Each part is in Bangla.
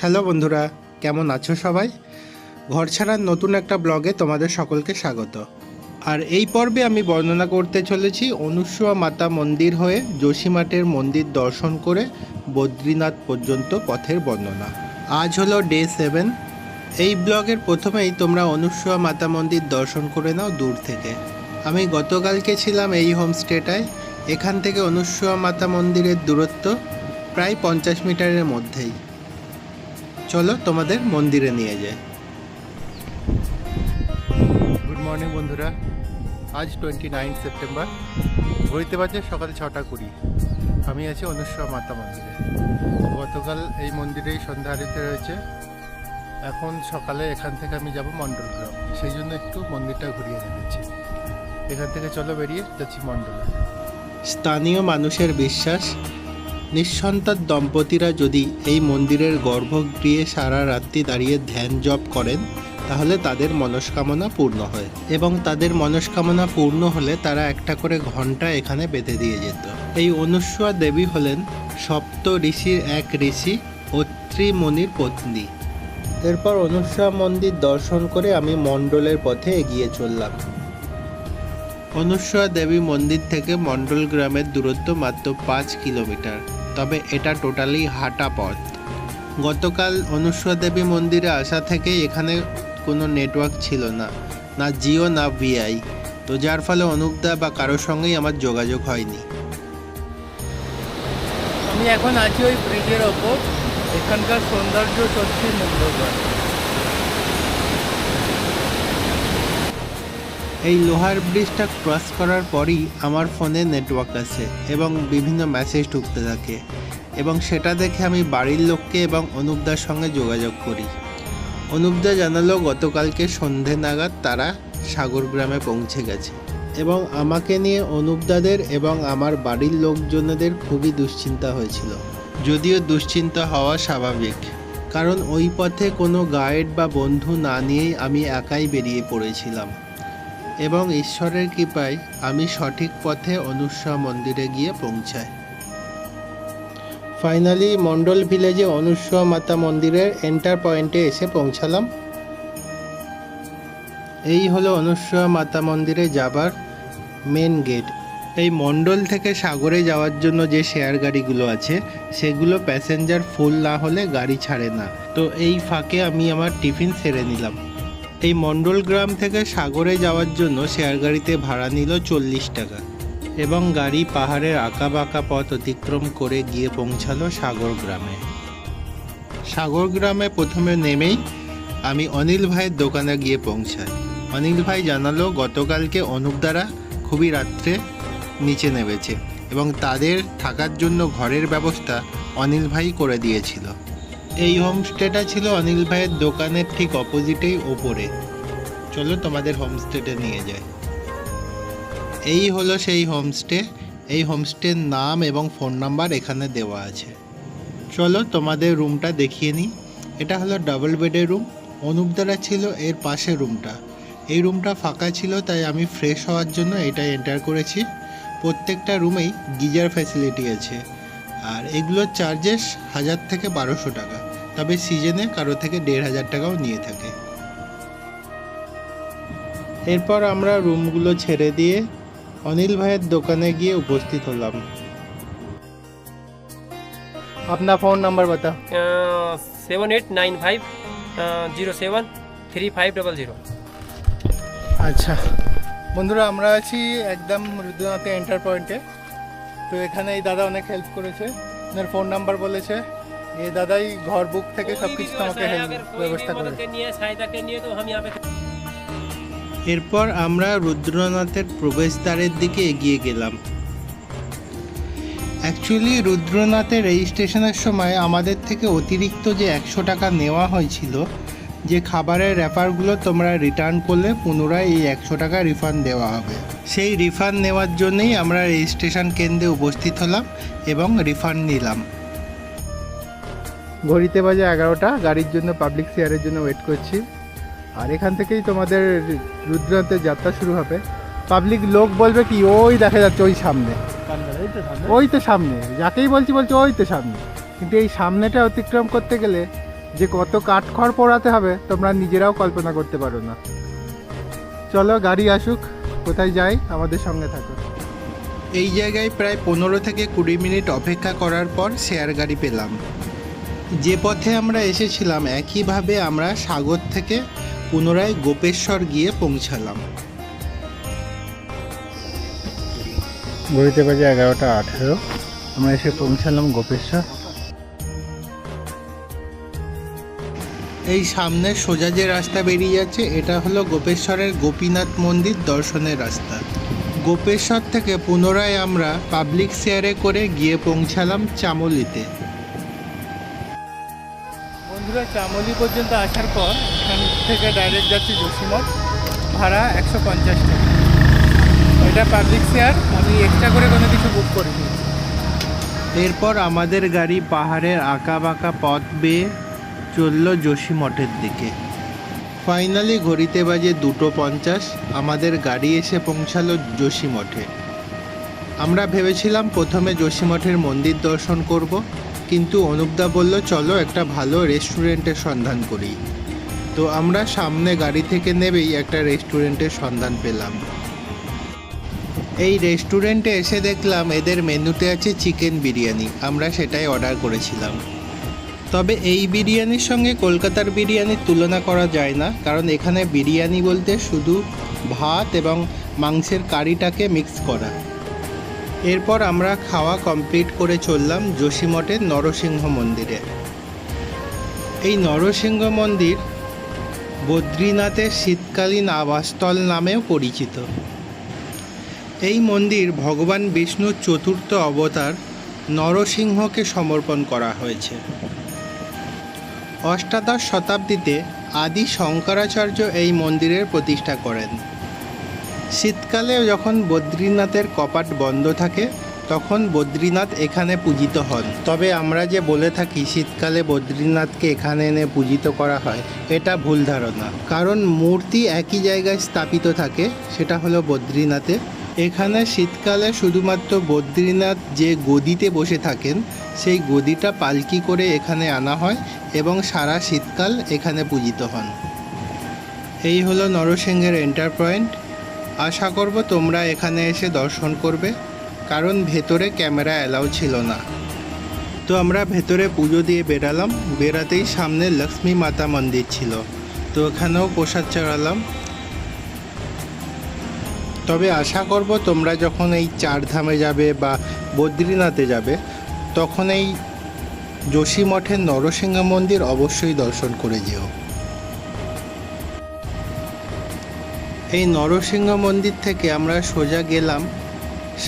হ্যালো বন্ধুরা, কেমন আছো সবাই? ঘর ছাড়ার নতুন একটা ব্লগে তোমাদের সকলকে স্বাগত। আর এই পর্বে আমি বর্ণনা করতে চলেছি অনুসুয়া মাতা মন্দির হয়ে যোশীমাঠের মন্দির দর্শন করে বদ্রীনাথ পর্যন্ত পথের বর্ণনা। আজ হলো ডে সেভেন এই ব্লগের প্রথমেই তোমরা অনুসুয়া মাতা মন্দির দর্শন করে নাও দূর থেকে। আমি গতকালকে ছিলাম এই হোমস্টেটায় এখান থেকে অনুসুয়া মাতা মন্দিরের দূরত্ব প্রায় পঞ্চাশ মিটারের মধ্যেই। চলো তোমাদের মন্দিরে নিয়ে যাই। গুড মর্নিং বন্ধুরা। আজ টোয়েন্টি নাইন সেপ্টেম্বর ঘড়িতে বাজে সকাল ছটা কুড়ি। আমি আছি অনুসরা মাতা মন্দিরে। গতকাল এই মন্দিরেই সন্ধ্যা আরতি রয়েছে এখন সকালে এখান থেকে আমি যাব মণ্ডল গ্রাম সেই জন্য একটু মন্দিরটা ঘুরিয়ে দেখাচ্ছি। এখান থেকে চলো বেরিয়ে যাচ্ছি মণ্ডলে স্থানীয় মানুষের বিশ্বাস নিঃসন্তান দম্পতিরা যদি এই মন্দিরের গর্ভগৃহে সারা রাত্রি দাঁড়িয়ে ধ্যান জপ করেন, তাহলে তাদের মনস্কামনা পূর্ণ হয়। এবং তাদের মনস্কামনা পূর্ণ হলে তারা একটা করে ঘণ্টা এখানে বেঁধে দিয়ে যেত। এই অনুসুয়া দেবী হলেন সপ্ত ঋষির এক ঋষি ও ত্রিমণির পত্নী। এরপর অনুসুয়া মন্দির দর্শন করে আমি মণ্ডলের পথে এগিয়ে চললাম। অনুসুয়া দেবী মন্দির থেকে মণ্ডল গ্রামের দূরত্ব মাত্র পাঁচ কিলোমিটার। তবে এটা টোটালি হাঁটা পথ। গতকাল অনুসূয়া দেবী মন্দিরে আসা থেকে এখানে কোনো নেটওয়ার্ক ছিল না না জিও, না ভিআই। তো যার ফলে অনুপদা বা কারোর সঙ্গেই আমার যোগাযোগ হয়নি। আমি এখন আছি ওই ব্রিজের ওপর, এখানকার সৌন্দর্য সত্যি মুগ্ধকর এই লোহার ব্রিজটা ক্রস করার পরই আমার ফোনে নেটওয়ার্ক আছে এবং বিভিন্ন মেসেজ ঢুকতে থাকে এবং সেটা দেখে আমি বাড়ির লোককে এবং অনুপদার সঙ্গে যোগাযোগ করি। অনুপদা জানালো, গতকালকে সন্ধে নাগাদ তারা সাগর গ্রামে পৌঁছে গেছে এবং আমাকে নিয়ে অনুপদাদের এবং আমার বাড়ির লোকজনেদের খুবই দুশ্চিন্তা হয়েছিল। যদিও দুশ্চিন্তা হওয়া স্বাভাবিক, কারণ ওই পথে কোনো গাইড বা বন্ধু না নিয়েই আমি একাই বেরিয়ে পড়েছিলাম। এবং ঈশ্বরের কৃপায় আমি সঠিক পথে অনুসা মন্দিরে গিয়ে পৌঁছাই। ফাইনালি মন্ডল ভিলেজে অনুসুয়া মাতা মন্দিরের এন্টার পয়েন্টে এসে পৌঁছালাম। এই হলো অনুসুয়া মাতা মন্দিরে যাবার মেন গেট এই মন্ডল থেকে সাগরে যাওয়ার জন্য যে শেয়ার গাড়িগুলো আছে, সেগুলো প্যাসেঞ্জার ফুল না হলে গাড়ি ছাড়ে না। তো এই ফাঁকে আমি আমার টিফিন সেরে নিলাম। এই মণ্ডল গ্রাম থেকে সাগরে যাওয়ার জন্য শেয়ার গাড়িতে ভাড়া নিল চল্লিশ টাকা এবং গাড়ি পাহাড়ের আঁকা বাঁকা পথ অতিক্রম করে গিয়ে পৌঁছালো সাগর গ্রামে। সাগর গ্রামে প্রথমে নেমেই আমি অনিল ভাইয়ের দোকানে গিয়ে পৌঁছাই। অনিল ভাই জানালো, গতকালকে অনুপ দ্বারা খুবই রাত্রে নিচে নেমেছে এবং তাদের থাকার জন্য ঘরের ব্যবস্থা অনিল ভাই করে দিয়েছিল। এই হোমস্টেটা ছিল অনিল ভাইয়ের দোকানের ঠিক অপোজিটেই ওপরে। চলো তোমাদের হোমস্টেতে নিয়ে যাই। এই হলো সেই হোমস্টে এই হোমস্টের নাম এবং ফোন নাম্বার এখানে দেওয়া আছে। চলো তোমাদের রুমটা দেখিয়ে নিই। এটা হলো ডাবল বেডের রুম অনুপদারা ছিল এর পাশে রুমটা এই রুমটা ফাঁকা ছিল, তাই আমি ফ্রেশ হওয়ার জন্য এটা এন্টার করেছি। প্রত্যেকটা রুমেই গিজার ফ্যাসিলিটি আছে। আর এগুলোর চার্জেস হাজার থেকে বারোশো টাকা। তবে সিজনে কারো থেকে দেড় হাজার টাকাও নিয়ে থাকে এরপর আমরা রুমগুলো ছেড়ে দিয়ে অনিল ভাইয়ের দোকানে গিয়ে উপস্থিত হলাম अपना फ़ोन नंबर बता seven eight nine five zero seven three five double zero আচ্ছা বন্ধুরা আমরা আছি একদম রুদ্রনাথে এন্টার পয়েন্টে তো এখানে এই দাদা অনেক হেল্প করেছে ওনার ফোন নাম্বার বলেছে এই দাদাই ঘর বুক থেকে সব কিছু আমাকে হেল্প ব্যবস্থা করে के लिए सहायता के लिए तो हम यहाँ पे এরপর আমরা রুদ্রনাথের প্রবেশদ্বারের দিকে এগিয়ে গেলাম অ্যাকচুয়ালি রুদ্রনাথের রেজিস্ট্রেশনের সময় আমাদের থেকে অতিরিক্ত যে একশো টাকা নেওয়া হয়েছিল যে খাবারের র্যাপারগুলো তোমরা রিটার্ন করলে পুনরায় এই একশো টাকা রিফান্ড দেওয়া হবে সেই রিফান্ড নেওয়ার জন্যই আমরা রেজিস্ট্রেশন কেন্দ্রে উপস্থিত হলাম এবং রিফান্ড নিলাম ঘড়িতে বাজে এগারোটা গাড়ির জন্য পাবলিক শেয়ারের জন্য ওয়েট করছি। আর এখান থেকেই তোমাদের রুদ্রনাথের যাত্রা শুরু হবে। পাবলিক লোক বলবে কি ওই দেখা যাচ্ছে ওই সামনে। ওই তো সামনে। যাকেই বলছি বলছি ওই তো সামনে। কিন্তু এই সামনেটা অতিক্রম করতে গেলে যে কত কাঠখড় পোড়াতে হবে তোমরা নিজেরাও কল্পনা করতে পারো না। চলো গাড়ি আসুক কোথায় যাই আমাদের সঙ্গে থাকো। এই জায়গায় প্রায় পনেরো থেকে কুড়ি মিনিট অপেক্ষা করার পর শেয়ার গাড়ি পেলাম। যে পথে আমরা এসেছিলাম একইভাবে আমরা সাগর থেকে পুনরায় গোপেশ্বর গিয়ে পৌঁছালাম। ঘড়িতে বাজে এগারোটা আঠেরো। আমরা এসে পৌঁছালাম গোপেশ্বর। এই সামনে সোজা যে রাস্তা বেরিয়ে যাচ্ছে এটা হলো গোপেশ্বরের গোপীনাথ মন্দির দর্শনের রাস্তা। গোপেশ্বর থেকে পুনরায় আমরা পাবলিক শেয়ারে করে গিয়ে পৌঁছালাম চামলিতে। বন্ধুরা, চামলি পর্যন্ত আসার পর এখান থেকে ডাইরেক্ট যাচ্ছি যোশীমঠ ভাড়া একশো পঞ্চাশ টাকা। এটা পাবলিক শেয়ার আমি এক্সট্রা করে কোনো কিছু বুক করিনি এরপর আমাদের গাড়ি পাহাড়ের আঁকা বাঁকা পথ বেয়ে চলল যোশী মঠের দিকে। ফাইনালি ঘড়িতে বাজে দুটো পঞ্চাশ, আমাদের গাড়ি এসে পৌঁছালো যোশী মঠে আমরা ভেবেছিলাম প্রথমে যোশী মঠের মন্দির দর্শন করব কিন্তু অনুপদা বলল, চলো একটা ভালো রেস্টুরেন্টের সন্ধান করি। তো আমরা সামনে গাড়ি থেকে নেবেই একটা রেস্টুরেন্টের সন্ধান পেলাম। এই রেস্টুরেন্টে এসে দেখলাম এদের মেনুতে আছে চিকেন বিরিয়ানি। আমরা সেটাই অর্ডার করেছিলাম। তবে এই বিরিয়ানির সঙ্গে কলকাতার বিরিয়ানির তুলনা করা যায় না, কারণ এখানে বিরিয়ানি বলতে শুধু ভাত এবং মাংসের কারিটাকে মিক্স করা। এরপর আমরা খাওয়া কমপ্লিট করে চললাম যোশীমঠের নরসিংহ মন্দিরে। এই নরসিংহ মন্দির বদ্রীনাথের শীতকালীন আবাসস্থল নামেও পরিচিত। এই মন্দির ভগবান বিষ্ণুর চতুর্থ অবতার নরসিংহকে সমর্পণ করা হয়েছে। অষ্টাদশ শতাব্দীতে আদি শঙ্করাচার্য এই মন্দিরের প্রতিষ্ঠা করেন। শীতকালে যখন বদ্রীনাথের কপাট বন্ধ থাকে, তখন বদ্রীনাথ এখানে পূজিত হন। তবে আমরা যে বলে থাকি, শীতকালে বদ্রীনাথকে এখানে এনে পূজিত করা হয়, এটা ভুল ধারণা। কারণ মূর্তি একই জায়গায় স্থাপিত থাকে, সেটা হলো বদ্রীনাথে এখানে শীতকালে শুধুমাত্র বদ্রীনাথ যে গদিতে বসে থাকেন, সেই গদিটা পালকি করে এখানে আনা হয় এবং সারা শীতকাল এখানে পূজিত হন। এই হলো নরসিংহের এন্টার পয়েন্ট আশা করব তোমরা এখানে এসে দর্শন করবে, কারণ ভেতরে ক্যামেরা অ্যালাউ ছিল না। তো আমরা ভেতরে পুজো দিয়ে বেরালাম বেড়াতেই সামনে লক্ষ্মী মাতা মন্দির ছিল। তো এখানেও প্রসাদ চড়ালাম। তবে আশা করব তোমরা যখন এই চার ধামে যাবে বা বদ্রীনাথে যাবে, তখন এই যোশী মঠের নরসিংহ মন্দির অবশ্যই দর্শন করে যেও। এই নরসিংহ মন্দির থেকে আমরা সোজা গেলাম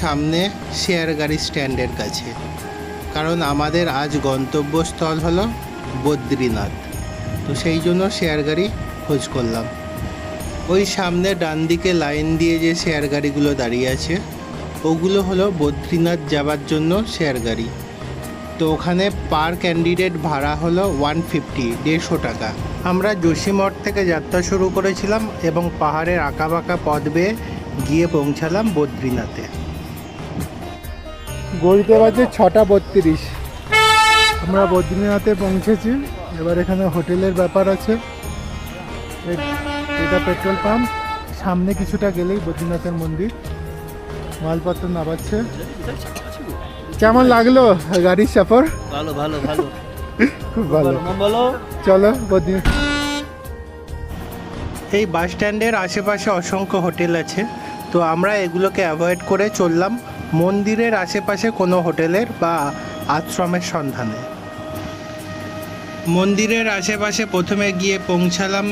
সামনে শেয়ার গাড়ি স্ট্যান্ডের কাছে। কারণ আমাদের আজ গন্তব্যস্থল হলো বদ্রীনাথ। তো সেই জন্য শেয়ার গাড়ি খোঁজ করলাম। ওই সামনে ডান দিকে লাইন দিয়ে যে শেয়ার গাড়িগুলো দাঁড়িয়ে আছে, ওগুলো হলো বদ্রীনাথ যাওয়ার জন্য শেয়ার গাড়ি তো ওখানে পার ক্যান্ডিডেট ভাড়া হলো ওয়ান ফিফটি, দেড়শো টাকা। আমরা যোশীমঠ থেকে যাত্রা শুরু করেছিলাম এবং পাহাড়ের আঁকাবাঁকা পথ বেয়ে গিয়ে পৌঁছালাম বদ্রীনাথে। গড়িতে বাজে ছটা বত্রিশ। আমরা বদ্রীনাথে পৌঁছেছি। এবার এখানে হোটেলের ব্যাপার আছে। এটা পেট্রোল পাম্প। সামনে কিছুটা গেলেই বদ্রীনাথের মন্দির। মালপত্র নামাচ্ছে। কেমন লাগল গাড়ির সফর? ভালো ভালো ভালো। খুব ভালো। বলো চলো বদ্রীনাথ এই বাস স্ট্যান্ডের আশেপাশে অসংখ্য হোটেল আছে। তো আমরা এগুলোকে অ্যাভয়েড করে চললাম মন্দিরের আশেপাশে কোনো হোটেলের বা আশ্রমের সন্ধানে। মন্দিরের আশেপাশে প্রথমে গিয়ে পৌঁছালাম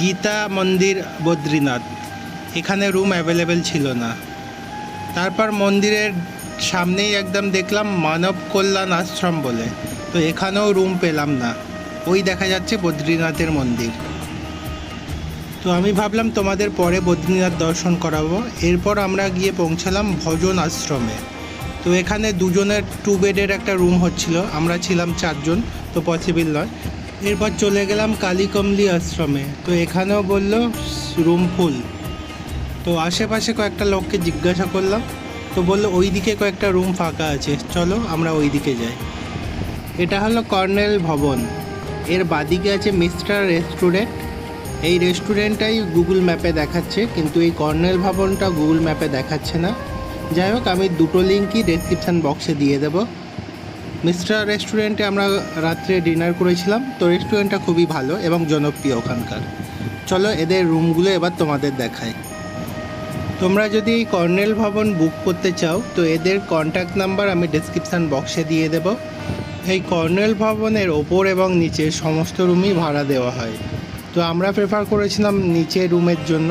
গীতা মন্দির বদ্রীনাথ। এখানে রুম অ্যাভেলেবেল ছিল না। তারপর মন্দিরের সামনেই একদম দেখলাম মানব কল্যাণ আশ্রম বলে। তো এখানেও রুম পেলাম না। ওই দেখা যাচ্ছে বদ্রীনাথের মন্দির। তো আমি ভাবলাম তোমাদের পরে বদ্রীনাথ দর্শন করাবো। এরপর আমরা গিয়ে পৌঁছালাম ভজন আশ্রমে। তো এখানে দুজনের টু বেডের একটা রুম হচ্ছিল। আমরা ছিলাম চারজন, তো পসিবল নয়। এরপর চলে গেলাম কালীকমলি আশ্রমে। তো এখানেও বলল রুম ফুল তো আশেপাশে কয়েকটা লোককে জিজ্ঞাসা করলাম। তো বলল ওই দিকে কয়েকটা রুম ফাঁকা আছে। চলো, আমরা ওই দিকে যাই। এটা হলো কর্নেল ভবন। এর বাদিকে আছে মিস্টার রেস্টুরেন্ট। এই রেস্টুরেন্টটাই গুগল ম্যাপে দেখাচ্ছে, কিন্তু এই কর্নেল ভবনটা গুগল ম্যাপে দেখাচ্ছে না। যাই হোক, আমি দুটো লিঙ্কই ডেসক্রিপশান বক্সে দিয়ে দেবো। মিস্টার রেস্টুরেন্টে আমরা রাত্রে ডিনার করেছিলাম, তো রেস্টুরেন্টটা খুবই ভালো এবং জনপ্রিয় ওখানকার। চলো এদের রুমগুলো এবার তোমাদের দেখায় তোমরা যদি এই কর্নেল ভবন বুক করতে চাও, তো এদের কন্ট্যাক্ট নাম্বার আমি ডেসক্রিপশান বক্সে দিয়ে দেব। এই কর্নেল ভবনের ওপর এবং নিচে সমস্ত রুমই ভাড়া দেওয়া হয়। তো আমরা প্রেফার করেছিলাম নিচে রুমের জন্য।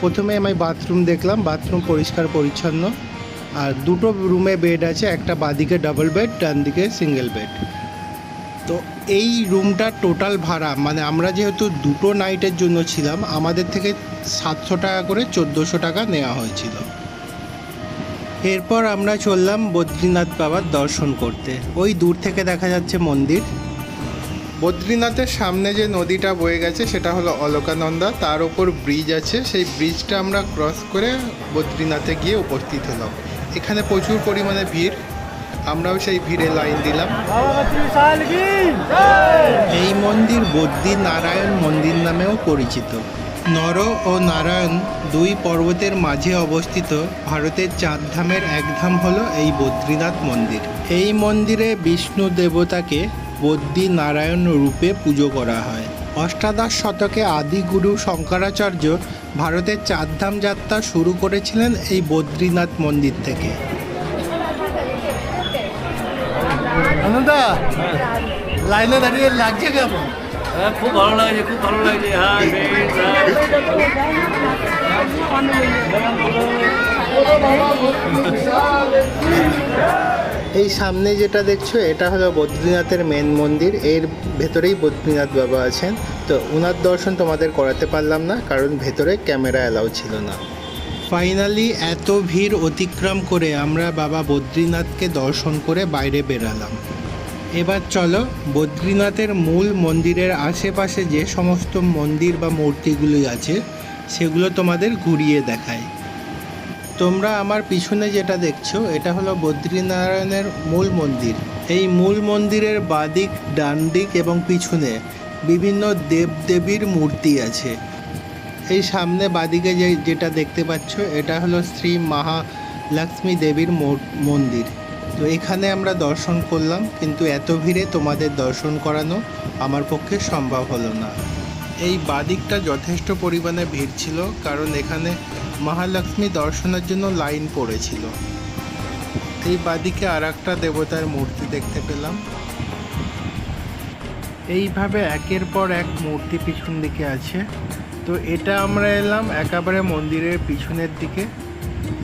প্রথমে আমি বাথরুম দেখলাম বাথরুম পরিষ্কার পরিচ্ছন্ন। আর দুটো রুমে বেড আছে, একটা বাদিকে ডাবল বেড ডান দিকে সিঙ্গেল বেড তো এই রুমটা টোটাল ভাড়া মানে আমরা যেহেতু দুটো নাইটের জন্য ছিলাম, আমাদের থেকে সাতশো টাকা করে চোদ্দোশো টাকা নেওয়া হয়েছিল। এরপর আমরা চললাম বদ্রীনাথ বাবার দর্শন করতে ওই দূর থেকে দেখা যাচ্ছে মন্দির বদ্রীনাথের সামনে যে নদীটা বয়ে গেছে সেটা হলো অলকানন্দা তার ওপর ব্রিজ আছে সেই ব্রিজটা আমরা ক্রস করে বদ্রীনাথে গিয়ে উপস্থিত হলাম এখানে প্রচুর পরিমাণে ভিড় আমরাও সেই ভিড়ে লাইন দিলাম এই মন্দির বদ্রী নারায়ণ মন্দির নামেও পরিচিত নর ও নারায়ণ দুই পর্বতের মাঝে অবস্থিত, ভারতের চার ধামের এক ধাম হলো এই বদ্রীনাথ মন্দির। এই মন্দিরে বিষ্ণু দেবতাকে বদ্রী নারায়ণ রূপে পুজো করা হয়। অষ্টাদশ শতকে আদিগুরু শঙ্করাচার্য ভারতের চারধাম যাত্রা শুরু করেছিলেন এই বদ্রীনাথ মন্দির থেকে। লাইনে দাঁড়িয়ে লাগছে কেমন? হ্যাঁ খুব ভালো লাগছে, খুব ভালো লাগছে। হ্যাঁ। এই সামনে যেটা দেখছ, এটা হলো বদ্রীনাথের মেন মন্দির। এর ভেতরেই বদ্রীনাথ বাবা আছেন। তো ওনার দর্শন তোমাদের করাতে পারলাম না, কারণ ভেতরে ক্যামেরা অ্যালাউ ছিল না। ফাইনালি এত ভিড় অতিক্রম করে আমরা বাবা বদ্রীনাথকে দর্শন করে বাইরে বেরালাম। এবার চলো বদ্রীনাথের মূল মন্দিরের আশেপাশে যে সমস্ত মন্দির বা মূর্তিগুলি আছে, সেগুলো তোমাদের ঘুরিয়ে দেখায় তোমরা আমার পিছনে যেটা দেখছ, এটা হলো বদ্রীনারায়ণের মূল মন্দির। এই মূল মন্দিরের বাদিক ডান দিক এবং পিছনে বিভিন্ন দেবদেবীর মূর্তি আছে। এই সামনে বাদিকে যে যেটা দেখতে পাচ্ছ, এটা হলো শ্রী মহালক্ষ্মী দেবীর মন্দির। তো এখানে আমরা দর্শন করলাম, কিন্তু এত ভিড়ে তোমাদের দর্শন করানো আমার পক্ষে সম্ভব হলো না। এই বাদিকটা যথেষ্ট পরিমাণে ভিড় ছিল, কারণ এখানে মহালক্ষ্মী দর্শনের জন্য লাইন পড়েছিল। এই বাদিকে আর একটা দেবতার মূর্তি দেখতে পেলাম। এইভাবে একের পর এক মূর্তি পিছন দিকে আছে। তো এটা আমরা এলাম একেবারে মন্দিরের পিছনের দিকে।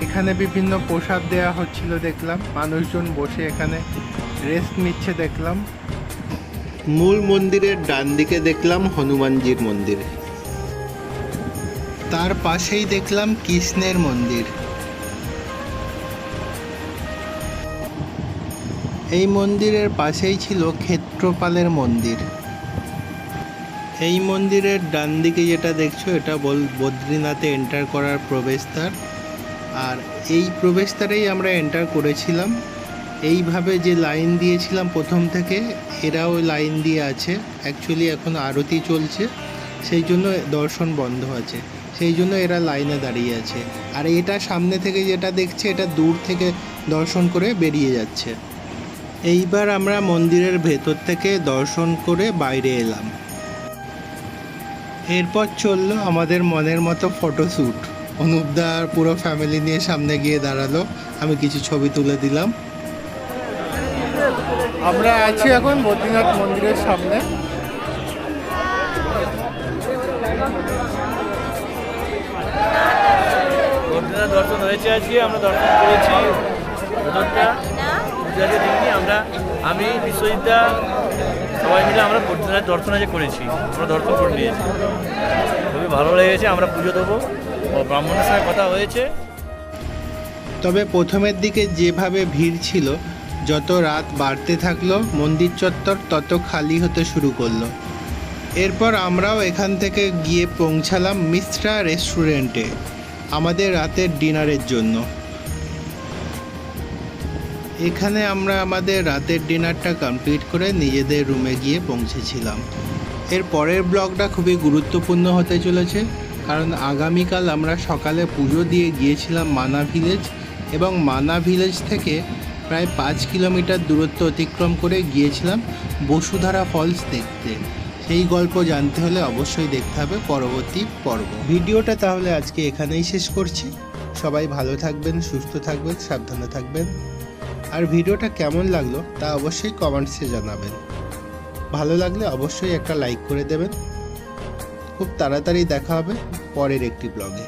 এখানে বিভিন্ন প্রসাদ দেওয়া হচ্ছিল দেখলাম। মানুষজন বসে এখানে রেস্ট নিচ্ছে দেখলাম। মূল মন্দিরের ডান দিকে দেখলাম হনুমানজির মন্দির। তার পাশেই দেখলাম কৃষ্ণের মন্দির। এই মন্দিরের পাশেই ছিল ক্ষেত্রপালের মন্দির। এই মন্দিরের ডান দিকে যেটা দেখছ এটা বল বদ্রীনাথে এন্টার করার প্রবেশদ্বার। আর এই প্রবেশদ্বারেই আমরা এন্টার করেছিলাম। এইভাবে যে লাইন দিয়েছিলাম প্রথম থেকে, এরাও লাইন দিয়ে আছে। অ্যাকচুয়ালি এখন আরতি চলছে। সেই জন্য দর্শন বন্ধ আছে। সেই জন্য এরা লাইনে দাঁড়িয়ে আছে। আর এটা সামনে থেকে যেটা দেখছে, এটা দূর থেকে দর্শন করে বেরিয়ে যাচ্ছে। এইবার আমরা মন্দিরের ভেতর থেকে দর্শন করে বাইরে এলাম। এরপর চলল আমাদের মনের মতো ফটোশ্যুট অনুপদা আর পুরো ফ্যামিলি নিয়ে সামনে গিয়ে দাঁড়াল। আমি কিছু ছবি তুলে দিলাম। আমরা আছি এখন বদ্রীনাথ মন্দিরের সামনে। বদ্রীনাথ দর্শন হয়েছে আজকে আমরা দর্শন করেছি। পূজাকে দিনই আমরা আমি বিশ্বজিৎদা সবাই মিলে আমরা বদ্রীনাথ দর্শন আজকে করেছি। আমরা দর্শন করে নিয়েছি। খুবই ভালো লেগেছে আমরা পুজো দেবো। ও ব্রাহ্মণের কথা হয়েছে? তবে প্রথমের দিকে যেভাবে ভিড় ছিল, যত রাত বাড়তে থাকল, মন্দির চত্বর তত খালি হতে শুরু করল। এরপর আমরাও এখান থেকে গিয়ে পৌঁছালাম মিশ্রা রেস্টুরেন্টে, আমাদের রাতের ডিনারের জন্য। এখানে আমরা আমাদের রাতের ডিনারটা কমপ্লিট করে নিজেদের রুমে গিয়ে পৌঁছেছিলাম। এর পরের ব্লগটা খুবই গুরুত্বপূর্ণ হতে চলেছে। কারণ আগামীকাল আমরা সকালে পুজো দিয়ে গিয়েছিলাম মানা ভিলেজ এবং মানা ভিলেজ থেকে প্রায় পাঁচ কিলোমিটার দূরত্ব অতিক্রম করে গিয়েছিলাম বসুধারা ফলস দেখতে। সেই গল্প জানতে হলে অবশ্যই দেখতে হবে পরবর্তী পর্ব। ভিডিওটা তাহলে আজকে এখানেই শেষ করছি। সবাই ভালো থাকবেন, সুস্থ থাকবেন, সাবধানে থাকবেন। আর ভিডিওটা কেমন লাগল তা অবশ্যই কমেন্টসে জানাবেন। ভালো লাগলে অবশ্যই একটা লাইক করে দেবেন। খুব তাড়াতাড়ি দেখা হবে পরের একটি ব্লগে